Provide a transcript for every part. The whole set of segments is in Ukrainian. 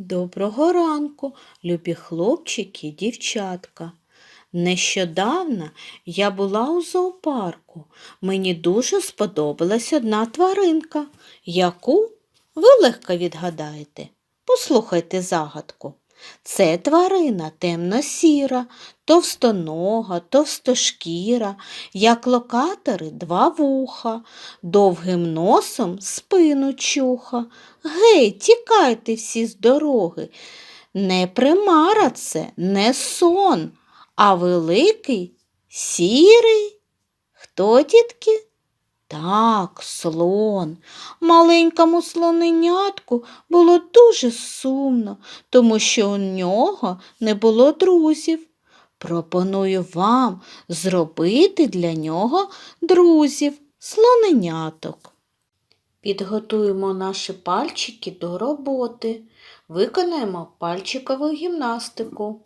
Доброго ранку, любі хлопчики і дівчатка. Нещодавно я була у зоопарку. Мені дуже сподобалась одна тваринка, яку ви легко відгадаєте. Послухайте загадку. Це тварина темно-сіра, товстонога, товстошкіра, як локатори два вуха, довгим носом спину чуха. Гей, тікайте всі з дороги. Не примара це, не сон, а великий сірий. Хто, дітки? Так, слон. Маленькому слоненятку було дуже сумно, тому що у нього не було друзів. Пропоную вам зробити для нього друзів, слоненяток. Підготуємо наші пальчики до роботи. Виконаємо пальчикову гімнастику.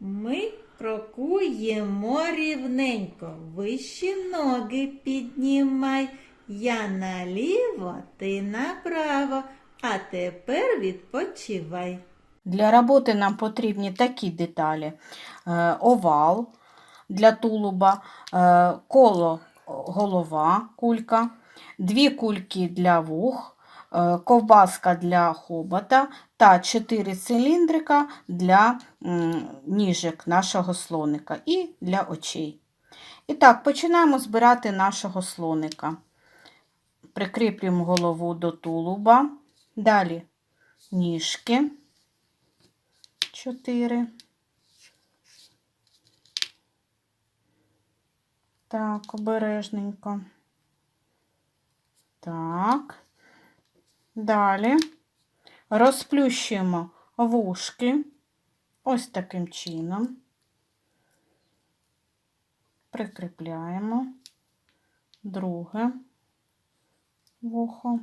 Ми крокуємо рівненько, вищі ноги піднімай. Я наліво, ти направо, а тепер відпочивай. Для роботи нам потрібні такі деталі: Е, овал для тулуба, е, коло голова, кулька, дві кульки для вух, ковбаска для хобота та чотири циліндрика для ніжок нашого слоника і для очей. І так, починаємо збирати нашого слоника. Прикріплюємо голову до тулуба, далі ніжки. 4. Так, обережненько. Так. Далі розплющуємо вушки ось таким чином. Прикріпляємо друге вухо.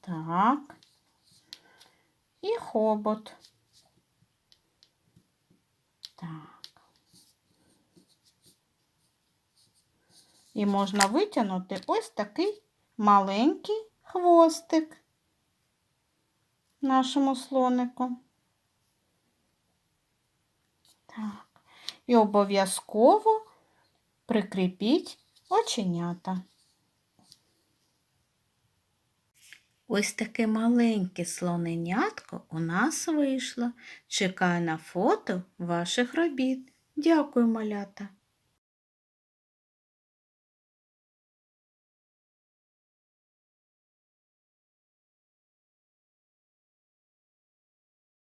Так. І хобот. Так. І можна витягнути ось такий маленький хвостик нашому слонику. Так. І обов'язково прикріпіть оченята. Ось таке маленьке слоненятко у нас вийшло. Чекаю на фото ваших робіт. Дякую, малята!